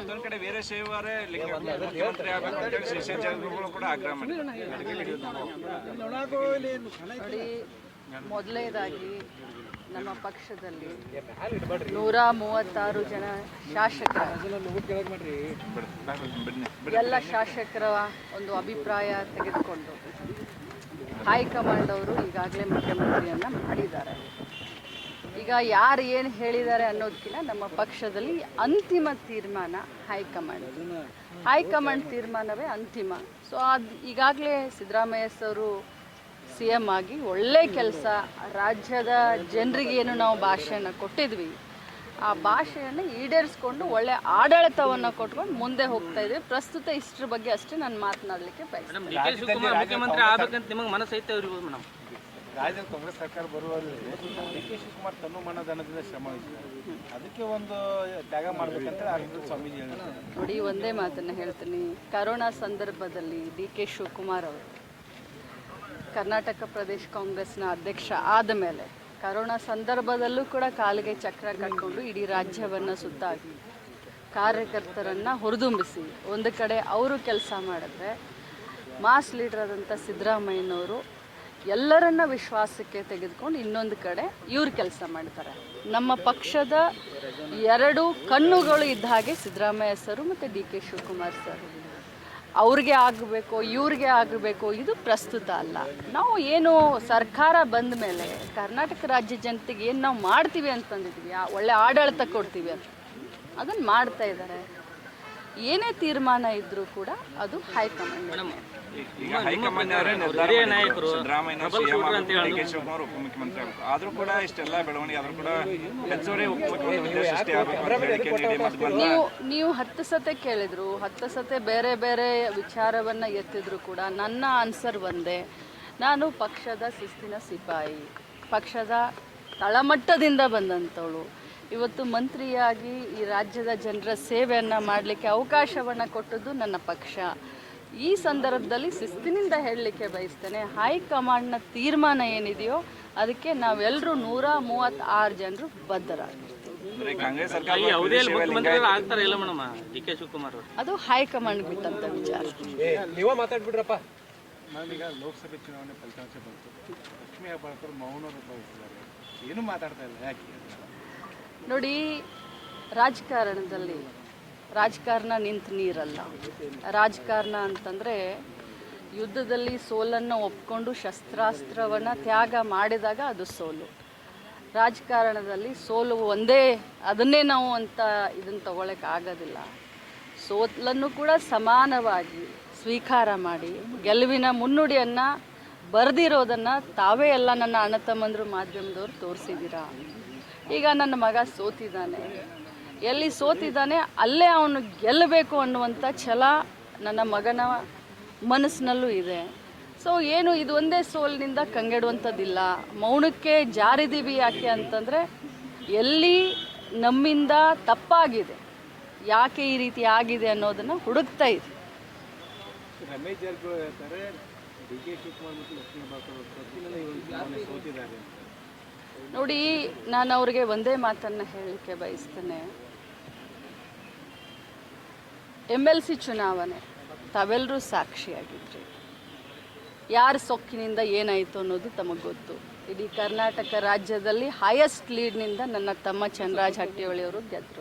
ಮತ್ತೊಂದ್ ಕಡೆ ವೀರಶೈವರೇ ಮುಖ್ಯಮಂತ್ರಿ ಆಗ್ಬೇಕು ಅಂತೇಳಿ ಶಿಷ್ಯ ಜಗದ್ಗುರುಗಳು ಕೂಡ ಆಗ್ರಹ ನೋಡಿ, ಮೊದಲನೇದಾಗಿ ನಮ್ಮ ಪಕ್ಷದಲ್ಲಿ ನೂರ ಮೂವತ್ತಾರು ಜನ ಶಾಸಕರ. ಎಲ್ಲ ಶಾಸಕರ ಒಂದು ಅಭಿಪ್ರಾಯ ತೆಗೆದುಕೊಂಡು ಹೈಕಮಾಂಡ್ ಅವರು ಈಗಾಗಲೇ ಮುಖ್ಯಮಂತ್ರಿಯನ್ನ ಮಾಡಿದ್ದಾರೆ. ಈಗ ಯಾರು ಏನು ಹೇಳಿದ್ದಾರೆ ಅನ್ನೋದಕ್ಕಿಂತ ನಮ್ಮ ಪಕ್ಷದಲ್ಲಿ ಅಂತಿಮ ತೀರ್ಮಾನ ಹೈಕಮಾಂಡ್. ಹೈಕಮಾಂಡ್ ತೀರ್ಮಾನವೇ ಅಂತಿಮ. ಸೊ ಅದು ಈಗಾಗಲೇ ಸಿದ್ದರಾಮಯ್ಯ ಸರು ಸಿ ಎಂ ಆಗಿ ಒಳ್ಳೆ ಕೆಲಸ, ರಾಜ್ಯದ ಜನರಿಗೆ ಏನು ನಾವು ಭಾಷೆಯನ್ನು ಕೊಟ್ಟಿದ್ವಿ, ಆ ಭಾಷೆಯನ್ನು ಈಡೇರಿಸ್ಕೊಂಡು ಒಳ್ಳೆ ಆಡಳಿತವನ್ನು ಕೊಟ್ಕೊಂಡು ಮುಂದೆ ಹೋಗ್ತಾ ಇದ್ವಿ. ಪ್ರಸ್ತುತ ಇಷ್ಟರ ಬಗ್ಗೆ ಅಷ್ಟೇ ನಾನು ಮಾತನಾಡಲಿಕ್ಕೆ ಬಯಸ್ತೀನಿ. ರಾಜ್ಯದ ಕಾಂಗ್ರೆಸ್ ಸರ್ಕಾರ ಬರುವಲ್ಲಿ ಡಿ ಕೆ ಶಿವಕುಮಾರ್ ತನ್ನ ಮನದಾನದಿಂದ ಶ್ರಮ ಅದಕ್ಕೆ ಒಂದು ತ್ಯಾಗ ಮಾಡ್ಬೇಕಂತ ಅರವಿಂದ ಸ್ವಾಮೀಜಿ ಹೇಳಿದ್ದಾರೆ. ನೋಡಿ, ಒಂದೇ ಮಾತನ್ನು ಹೇಳ್ತೀನಿ. ಕರೋನಾ ಸಂದರ್ಭದಲ್ಲಿ ಡಿ ಕೆ ಶಿವಕುಮಾರ್ ಅವರು ಕರ್ನಾಟಕ ಪ್ರದೇಶ ಕಾಂಗ್ರೆಸ್ನ ಅಧ್ಯಕ್ಷ ಆದ ಮೇಲೆ ಕರೋನಾ ಸಂದರ್ಭದಲ್ಲೂ ಕೂಡ ಕಾಲಿಗೆ ಚಕ್ರ ಕಟ್ಕೊಂಡು ಇಡೀ ರಾಜ್ಯವನ್ನು ಸುತ್ತಾಗಿ ಕಾರ್ಯಕರ್ತರನ್ನು ಹುರಿದುಂಬಿಸಿ ಒಂದು ಕಡೆ ಅವರು ಕೆಲಸ ಮಾಡಿದ್ರೆ ಮಾಸ್ ಲೀಡರ್ ಆದಂಥ ಸಿದ್ದರಾಮಯ್ಯನವರು ಎಲ್ಲರನ್ನ ವಿಶ್ವಾಸಕ್ಕೆ ತೆಗೆದುಕೊಂಡು ಇನ್ನೊಂದು ಕಡೆ ಇವ್ರು ಕೆಲಸ ಮಾಡ್ತಾರೆ. ನಮ್ಮ ಪಕ್ಷದ ಎರಡು ಕಣ್ಣುಗಳು ಇದ್ದ ಹಾಗೆ ಸಿದ್ದರಾಮಯ್ಯ ಸರು ಮತ್ತು ಡಿ ಕೆ ಶಿವಕುಮಾರ್ ಸರ್. ಅವ್ರಿಗೆ ಆಗಬೇಕು, ಇವ್ರಿಗೆ ಆಗಬೇಕು, ಇದು ಪ್ರಸ್ತುತ ಅಲ್ಲ. ನಾವು ಏನು ಸರ್ಕಾರ ಬಂದ ಮೇಲೆ, ಕರ್ನಾಟಕ ರಾಜ್ಯ ಜನತೆಗೆ ಏನು ನಾವು ಮಾಡ್ತೀವಿ ಅಂತಂದಿದ್ವಿ ಒಳ್ಳೆ ಆಡಳಿತ ಕೊಡ್ತೀವಿ ಅಂತ. ಅದನ್ನು ಮಾಡ್ತಾ ಇದ್ದಾರೆ. ಏನೇ ತೀರ್ಮಾನ ಇದ್ರೂ ಕೂಡ ಅದು ಹೈಕಮಾಂಡ್ ಹಿರಿಯ. ನಾಯಕರು, ಉಪಮುಖ್ಯಮಂತ್ರಿ ಆಗಬೇಕು ಆದ್ರೂ ಕೂಡ ಇಷ್ಟೆಲ್ಲ ಬೆಳವಣಿಗೆ ಆದ್ರೂ ಕೂಡ ಹೆಚ್ಚುವರಿ ನೀವು ನೀವು ಹತ್ತು ಸತೆ ಕೇಳಿದ್ರು ಹತ್ತು ಸತೆ ಬೇರೆ ಬೇರೆ ವಿಚಾರವನ್ನ ಎತ್ತಿದ್ರು ಕೂಡ ನನ್ನ ಆನ್ಸರ್ ಒಂದೇ. ನಾನು ಪಕ್ಷದ ಶಿಸ್ತಿನ ಸಿಪಾಯಿ ಪಕ್ಷದ ತಳಮಟ್ಟದಿಂದ ಬಂದಂಥವಳು ಇವತ್ತು ಮಂತ್ರಿಯಾಗಿ ಈ ರಾಜ್ಯದ ಜನರ ಸೇವೆಯನ್ನು ಮಾಡಲಿಕ್ಕೆ ಅವಕಾಶವನ್ನು ಕೊಟ್ಟದ್ದು ನನ್ನ ಪಕ್ಷ. ಈ ಸಂದರ್ಭದಲ್ಲಿ ಶಿಸ್ತಿನಿಂದ ಹೇಳಲಿಕ್ಕೆ ಬಯಸ್ತೇನೆ ಹೈಕಮಾಂಡ್ನ ತೀರ್ಮಾನ ಏನಿದೆಯೋ ಅದಕ್ಕೆ ನಾವೆಲ್ಲರೂ ನೂರ ಮೂವತ್ತಾರು ಜನರು ಅವರು. ಅದು ಹೈಕಮಾಂಡ್ ಬಿಟ್ಟಂತ ವಿಚಾರ. ನಾನೀಗ ಲೋಕಸಭೆ ಚುನಾವಣೆ ಫಲಿತಾಂಶ ಬಂತು. ಲಕ್ಷ್ಮೀ ಹೆಬ್ಬಾಳ್ಕರ್ ಮೌನ ಏನು ಮಾತಾಡ್ತಾ ಇಲ್ಲ ಯಾಕೆ? ನೋಡಿ, ರಾಜಕಾರಣದಲ್ಲಿ ರಾಜಕಾರಣ ನಿಂತ ನೀರಲ್ಲ. ರಾಜಕಾರಣ ಅಂತಂದರೆ ಯುದ್ಧದಲ್ಲಿ ಸೋಲನ್ನು ಒಪ್ಕೊಂಡು ಶಸ್ತ್ರಾಸ್ತ್ರವನ್ನು ತ್ಯಾಗ ಮಾಡಿದಾಗ ಅದು ಸೋಲು. ರಾಜಕಾರಣದಲ್ಲಿ ಸೋಲು ಒಂದೇ, ಅದನ್ನೇ ನಾವು ಅಂತ ಇದನ್ನು ತಗೊಳಕ್ಕೆ ಆಗೋದಿಲ್ಲ. ಸೋಲನ್ನು ಕೂಡ ಸಮಾನವಾಗಿ ಸ್ವೀಕಾರ ಮಾಡಿ, ಗೆಲುವಿನ ಮುನ್ನುಡಿಯನ್ನು ಬರೆದಿರೋದನ್ನು ತಾವೇ ಎಲ್ಲ ನನ್ನ ಅಣ್ಣ ತಮ್ಮಂದರು ಮಾಧ್ಯಮದವ್ರು ತೋರಿಸಿದ್ದೀರಾ? ಈಗ ನನ್ನ ಮಗ ಸೋತಿದ್ದಾನೆ. ಎಲ್ಲಿ ಸೋತಿದ್ದಾನೆ ಅಲ್ಲೇ ಅವನು ಗೆಲ್ಲಬೇಕು ಅನ್ನುವಂಥ ಛಲ ನನ್ನ ಮಗನ ಮನಸ್ಸಿನಲ್ಲೂ ಇದೆ. ಸೊ ಏನು ಇದು ಒಂದೇ ಸೋಲಿನಿಂದ ಕಂಗೆಡುವಂಥದ್ದಿಲ್ಲ. ಮೌನಕ್ಕೆ ಜಾರಿದೀವಿ ಯಾಕೆ ಅಂತಂದರೆ ಎಲ್ಲಿ ನಮ್ಮಿಂದ ತಪ್ಪಾಗಿದೆ, ಯಾಕೆ ಈ ರೀತಿ ಆಗಿದೆ ಅನ್ನೋದನ್ನು ಹುಡುಕ್ತಾ ಇದೆ ರಮೇಶ್ ಜಾರಕಿಹೊಳಿ ಹೇಳ್ತಾರೆ, ಡಿ ಕೆ ಶಿವಕುಮಾರ್ ಮತ್ತು ಲಕ್ಷ್ಮೀ ಸೋತಿದ್ದಾರೆ ನೋಡಿ, ನಾನು ಅವ್ರಿಗೆ ಒಂದೇ ಮಾತನ್ನು ಹೇಳಲಿಕ್ಕೆ ಬಯಸ್ತೇನೆ. ಎಂ ಎಲ್ ಸಿ ಚುನಾವಣೆ ತಾವೆಲ್ಲರೂ ಸಾಕ್ಷಿಯಾಗಿದ್ರಿ. ಯಾರ ಸೊಕ್ಕಿನಿಂದ ಏನಾಯಿತು ಅನ್ನೋದು ತಮಗೆ ಗೊತ್ತು. ಇಡೀ ಕರ್ನಾಟಕ ರಾಜ್ಯದಲ್ಲಿ ಹೈಯೆಸ್ಟ್ ಲೀಡ್ನಿಂದ ನನ್ನ ತಮ್ಮ ಚಂದ್ರಾಜ್ ಹಟ್ಟಿಹೊಳಿಯವರು ಗೆದ್ದರು